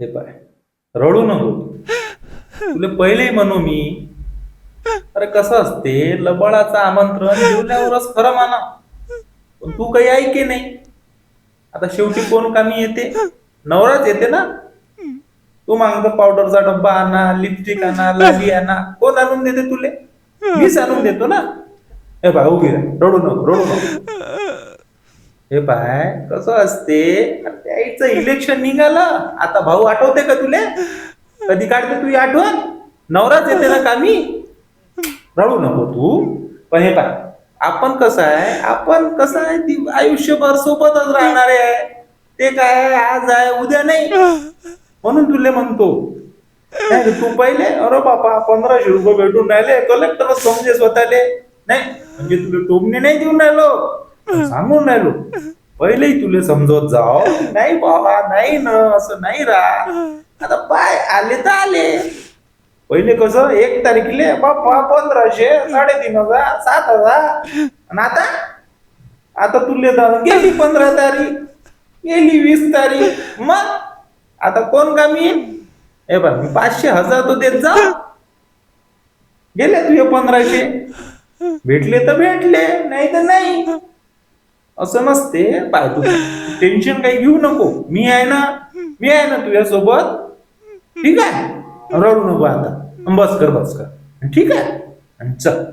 हे पाय. रडू नको. तुला पहिलेही म्हणू मी अरे कसं असते लबाळाचं आमंत्रण जेवल्यावरच खरं माना. पण तू काही ऐके नाही? आता शेवटी कोण कामी येते? नवराच येते ना? तू मागतो पावडरचा डब्बा आणा लिपस्टिक आणा लाली आणा. कोण आणून देते तुले? मीच आणून देतो ना. हे पाय उभी रडू नको रडू नको. हे पाय कसं असते? त्याचं इलेक्शन निघालं. आता भाऊ आठवते का तुले? कधी काढते तू आठवण? नवराच येते ना कामी रडू नको तू. पण हे पाय आपण कसं आहे? आपण कसं आहे? ती आयुष्यभर सोबतच राहणारे आहे. ते काय आज आहे उद्या नाही. म्हणून तुले म्हणतो. तू पहिले अरे बापा पंधराशे रुपये भेटून राहिले. कलेक्टर समजे स्वतःले. नाही म्हणजे तुला टोमणे नाही देऊन राहिलो. सांगून राहिलो. पहिलेही तुले समजवत जाओ नाही बाबा नाही ना असं नाही राह आता पाय आले तर आले. पहिले कसं एक तारखेले बाप्पा पंधराशे साडेतीन हजार सात हजार. आणि आता? आता तुले तर गेली पंधरा तारीख गेली वीस तारीख. मग? आता कोण कामी? हे बघ मी पाचशे हजार तो देत जा. गेले तुझे पंधराशे. भेटले तर भेटले नाही तर नाही. असं नसते पाय तू. टेन्शन काही घेऊ नको. मी आहे ना मी आहे ना तुझ्या सोबत ठीक आहे? रडू नको आता. बस कर बस कर. ठीक आहे? आणि चल.